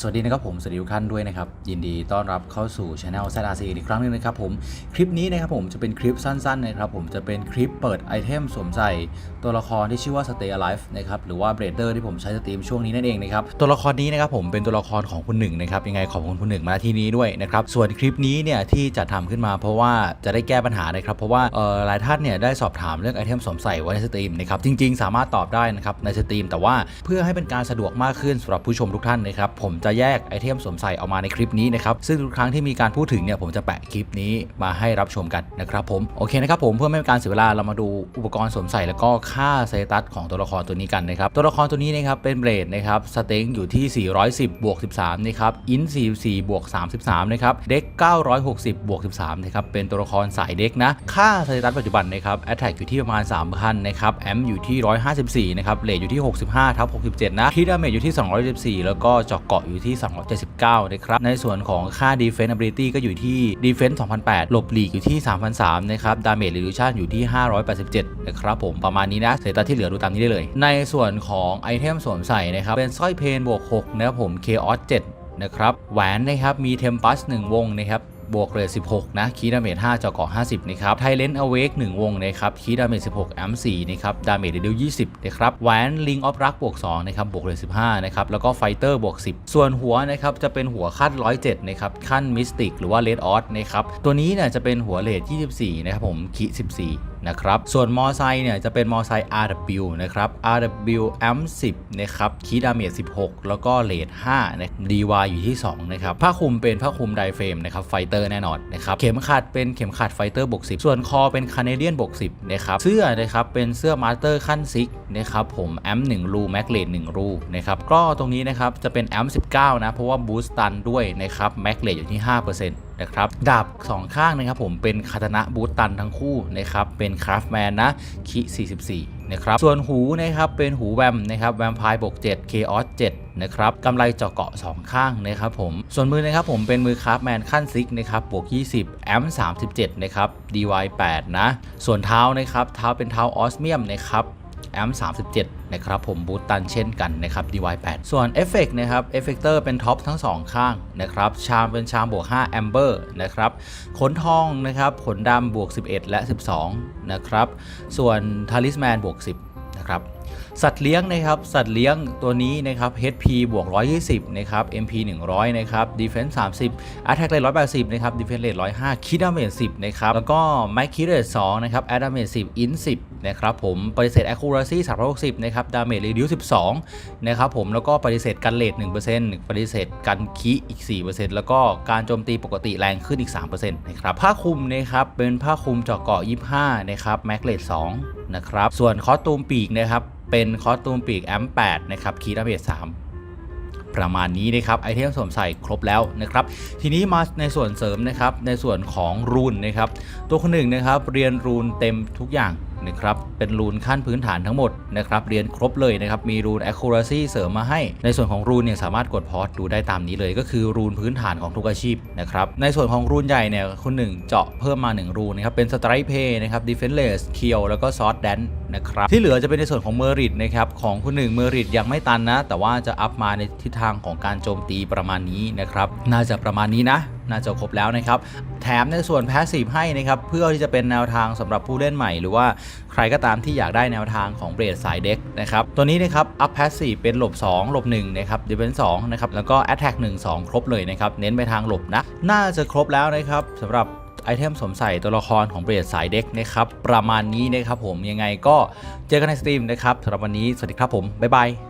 สวัสดีนะครับผมสวัสดีทุกท่านด้วยนะครับ ยินดีต้อนรับเข้าสู่ช anel ZRC อีกครั้งหนึงนะครับผมคลิปนี้นะครับผมจะเป็นคลิปสั้นๆนะครับผมจะเป็นคลิปเปิดไอเทมสวมใส่ตัวละครที่ชื่อว่า Stay Alive นะครับหรือว่าเบรดเดอร์ที่ผมใช้สตรีมช่วงนี้นั่นเองนะครับตัวละครนี้นะครับผมเป็นตัวละครของคุณหนึ่งนะครับยังไงขอบคุณคุณหนึ่งมาที่นี้ด้วยนะครับส่วนคลิปนี้เนี่ยที่จะทำขึ้นมาเพราะว่าจะได้แก้ปัญหานะครับเพราะว่าเออหลายท่านเนี่ยได้สอบถามเรื่องไอเทมสวมใส่ไว้ในสตรีมนะครับจริง ๆ สามารถตอบได้นะครับในสตรีม แต่ว่าเพื่อให้เป็นการสะดวกมากขึ้นสำหรับผู้ชมทุกท่านนะครับผมจะแยกไอเทมสวมใส่ออกมาในคลิปนี้นะครับ ซึ่งทุกครั้งที่มีการพูดถึงเนี่ยผมจะแปะคลิปนี้มาให้รับชมกันนะครับผม โอเคนะครับผมเพื่อไม่เป็นการเสียเวลาเรามาดูอุปกรณ์สวมใส่แล้วก็ค่าสเตตัสของตัวละครตัวนี้กันนะครับตัวละครตัวนี้นะครับเป็นเบรดนะครับสเต็งอยู่ที่ 410บวก13นะครับอิน44บวก33นะครับเด็ก960บวก13นะครับเป็นตัวละครสายเด็กนะค่าสเตตัสปัจจุบันนะครับแอตแทกอยู่ที่ประมาณ3,000นะครับแอมอยู่ที่ 154นะครับเลทอยู่ที่ 65ทับ67นะคีดาเมจอยู่ที่ 214 แล้วก็จาะเกาะอยู่ที่ 279 นะครับ ในส่วนของค่า Defense Ability ก็อยู่ที่ Defense 2008 หลบหลีกอยู่ที่ 3,003นะครับ Damage Reduction อยู่ที่ 587 นะครับผม ประมาณนี้นะ เสตัสที่เหลือดูตามนี้ได้เลย ในส่วนของไอเทมสวมใส่นะครับ เป็นสร้อยเพนบวก 6 นะครับผม Chaos 7 นะครับ แหวนนะครับ มี Tempest 1 วงนะครับ บวกเรท16 นะ คีดาเมจ5จอเกาะ50 นะครับ ไทเลนอเวก1วงนะครับ คีดาเมจ16 แอม4นะครับ ดาเมจเดล20 นะครับแหวนลิงออฟรักบวก2นะครับ บวกเรท15 นะครับ แล้วก็ไฟเตอร์บวก10 ส่วนหัวนะครับ จะเป็นหัวขั้น107 นะครับ ขั้นมิสติกหรือว่าเลดออสนะครับ ตัวนี้เนี่ยจะเป็นหัวเรท24 นะครับผม คี14นะครับส่วนมอไซค์เนี่ยจะเป็นมอไซค์ RW นะครับ RW M10 นะครับคีดาเมจ16 แล้วก็เลท5นะ DY อยู่ที่ 2 นะครับผ้าคลุมเป็นผ้าคลุมไดเฟรมนะครับไฟเตอร์แน่นอนนะครับเข็มขัดเป็นเข็มขัดไฟเตอร์บวกสิส่วนคอเป็นคาเนเดียนบวกสินะครับเสื้อนะครับเป็นเสื้อมาสเตอร์ขั้นซิกนะครับผมแอม1รูแม็กเลด1รูนะครับก็ตรงนี้นะครับจะเป็นแอม19นะเพราะว่าบูสตันด้วยนะครับแม็กเลดอยู่ที่5%นะครับดาบสองข้างนะครับผมเป็นคาตนะบูตตันทั้งคู่นะครับเป็นคราฟแมนนะคิ44นะครับส่วนหูนะครับเป็นหูแวมนะครับแวมไพร์บวก7เคออส7นะครับกำไรเจาะเกาะ 2 ข้างนะครับผม ส่วนมือนะครับผมเป็นมือคราฟแมนขั้นซิกนะครับบวก 20 แอม37นะครับ DY 8 นะ ส่วนเท้านะครับ เท้าเป็นเท้าออสเมียมนะครับ แอม37 นะครับผมบูตตันเช่นกันนะครับ DY8 ส่วนเอฟเฟกนะครับเอฟเฟกเตอร์เป็นท็อปทั้ง 2 ข้างนะครับชามเป็นชามบวก5แอมเบอร์นะครับขนทองนะครับขนดำบวก 11 และ 12 นะครับ ส่วนทาริสแมนบวก 10 นะครับสัตว์เลี้ยงนะครับสัตว์เลี้ยงตัวนี้นะครับ HP บวก 120 นะครับ MP 100 นะครับ Defense 30 Attack Rate 180 นะครับ Defense Rate 105 Kit Damage 10 นะครับ แล้วก็ Max Kit Rate 2 นะครับ Add Damage 10 In 10 นะครับผม ปฏิเสธ Accuracy 360 นะครับ Damage Reduce 12 นะครับผม แล้วก็ปฏิเสธกันเลท1%ปฏิเสธกันคีอีก 4%แล้วก็การโจมตีปกติแรงขึ้นอีก 3%นะครับ ผ้าคลุมนะครับ เป็นผ้าคลุมเจาะเกาะ 25 นะครับ Max Rate 2 นะครับ ส่วนคอสตูมปีกนะครับ เป็นคอสตูมปีกแอม8นะครับคีดาเมจ3ประมาณนี้นะครับไอเทมสวมใส่ครบแล้วนะครับ ทีนี้มาในส่วนเสริมนะครับในส่วนของรูนนะครับ ตัวคนหนึ่งนะครับ เรียนรูนเต็มทุกอย่าง นะครับเป็นรูนขั้นพื้นฐานทั้งหมดนะครับเรียนครบเลยนะครับมีรูน accuracy เสริมมาให้ ในส่วนของรูนเนี่ยสามารถกดพอสดูได้ตามนี้เลย ก็คือรูนพื้นฐานของทุกอาชีพนะครับในส่วนของรูนใหญ่เนี่ยคนหนึ่งเจาะเพิ่มมา 1 รูนนะครับเป็น strike pay นะครับ defenseless kill แล้วก็ sword dance นะครับที่เหลือจะเป็นในส่วนของเมอริตนะครับของคุณหนึ่งเมอริตยังไม่ตันนะ แต่ว่าจะอัพมาในทิศทางของการโจมตีประมาณนี้นะครับน่าจะประมาณนี้นะน่าจะครบแล้วนะครับ แถมในส่วนแพสซีฟให้นะครับเพื่อที่จะเป็นแนวทางสำหรับผู้เล่นใหม่ หรือว่าใครก็ตามที่อยากได้แนวทางของเบรดสายเด็กนะครับตัวนี้นะครับอัพแพสซีฟเป็นหลบ 2 หลบ1นะครับดีเฟนส์2นะครับแล้วก็แอตแทก1 2ครบเลยนะครับเน้นไปทางหลบนะน่าจะครบแล้วนะครับสำหรับไอเทมสวมใส่ตัวละครของเบรดสายเด็กนะครับประมาณนี้นะครับผมยังไงก็เจอกันในสตรีมนะครับสำหรับวันนี้สวัสดีครับผมบ๊ายบาย